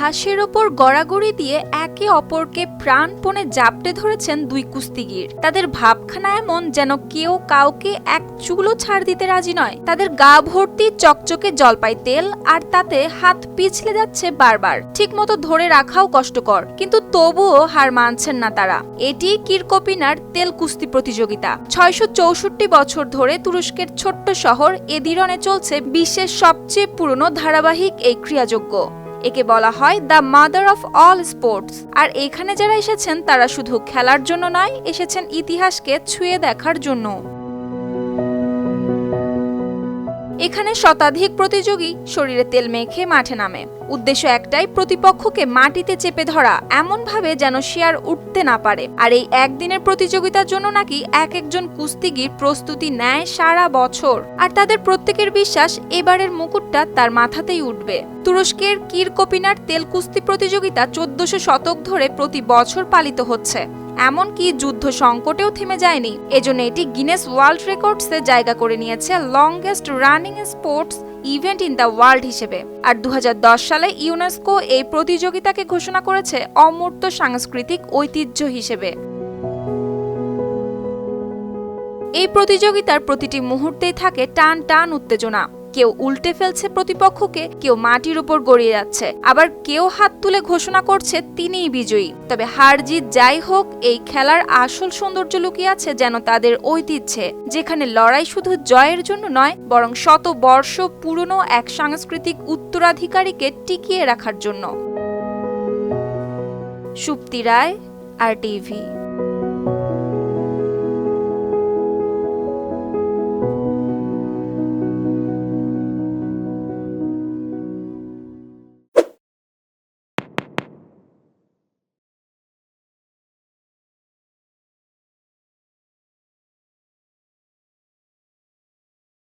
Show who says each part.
Speaker 1: ঘাসের ওপর গড়াগড়ি দিয়ে একে অপরকে প্রাণপণে জাপটে ধরেছেন দুই কুস্তিগির। তাদের ভাবখানা এমন যেন কেউ কাউকে এক চুলো ছাড় দিতে রাজি নয়। তাদের গা ভর্তি চকচকে জলপাই তেল আর তাতে হাত পিছলে যাচ্ছে বারবার। ঠিকমতো ধরে রাখাও কষ্টকর, কিন্তু তবুও হার মানছেন না তারা। এটি কিরকপিনার তেল কুস্তি প্রতিযোগিতা। ছয়শো চৌষট্টি বছর ধরে তুরস্কের ছোট্ট শহর এদিরনে চলছে বিশ্বের সবচেয়ে পুরনো ধারাবাহিক এই ক্রিয়াযোগ্য একে বলা হয় the mother of all sports আর এখানে যারা এসেছেন, তারা শুধু খেলার জন্য নয়, এসেছেন ইতিহাসকে ছুঁয়ে দেখার জন্য। এখানে শতাধিক প্রতিযোগী শরীরে তেল মেখে মাঠে নামে। উদ্দেশ্য একটাই, প্রতিপক্ষকে মাটিতে চেপে ধরা এমন ভাবে যেন আর উঠতে না পারে। আর এই একদিনের প্রতিযোগিতার জন্য নাকি এক একজন কুস্তিগির প্রস্তুতি নেয় সারা বছর। আর তাদের প্রত্যেকের বিশ্বাস, এবারের মুকুটটা তার মাথাতেই উঠবে। তুরস্কের কিরকপিনার তেল কুস্তি প্রতিযোগিতা চোদ্দশো শতক ধরে প্রতি বছর পালিত হচ্ছে। এমনকি যুদ্ধ সংকটেও থেমে যায়নি। এজন্য এটি গিনেস ওয়ার্ল্ড রেকর্ডসে জায়গা করে নিয়েছে longest running sports event in the world হিসেবে। আর দু হাজার দশ সালে ইউনেস্কো এই প্রতিযোগিতাকে ঘোষণা করেছে অমূর্ত সাংস্কৃতিক ঐতিহ্য হিসেবে। এই প্রতিযোগিতার প্রতিটি মুহূর্তেই থাকে টান টান উত্তেজনা। কেউ উল্টে ফেলছে প্রতিপক্ষকে, কেউ মাটির উপর গড়িয়ে যাচ্ছে। আবার কেউ হাত তুলে ঘোষণা করছে তিনিই বিজয়ী। তবে হার জিত যাই হোক, এই খেলার আসল সৌন্দর্য লুকিয়ে আছে যেন তাদের ঐতিহ্যে, যেখানে লড়াই শুধু জয়ের জন্য নয়, বরং শত বর্ষ পুরনো এক সাংস্কৃতিক উত্তরাধিকারীকে টিকিয়ে রাখার জন্য। Supti Roy, R TV.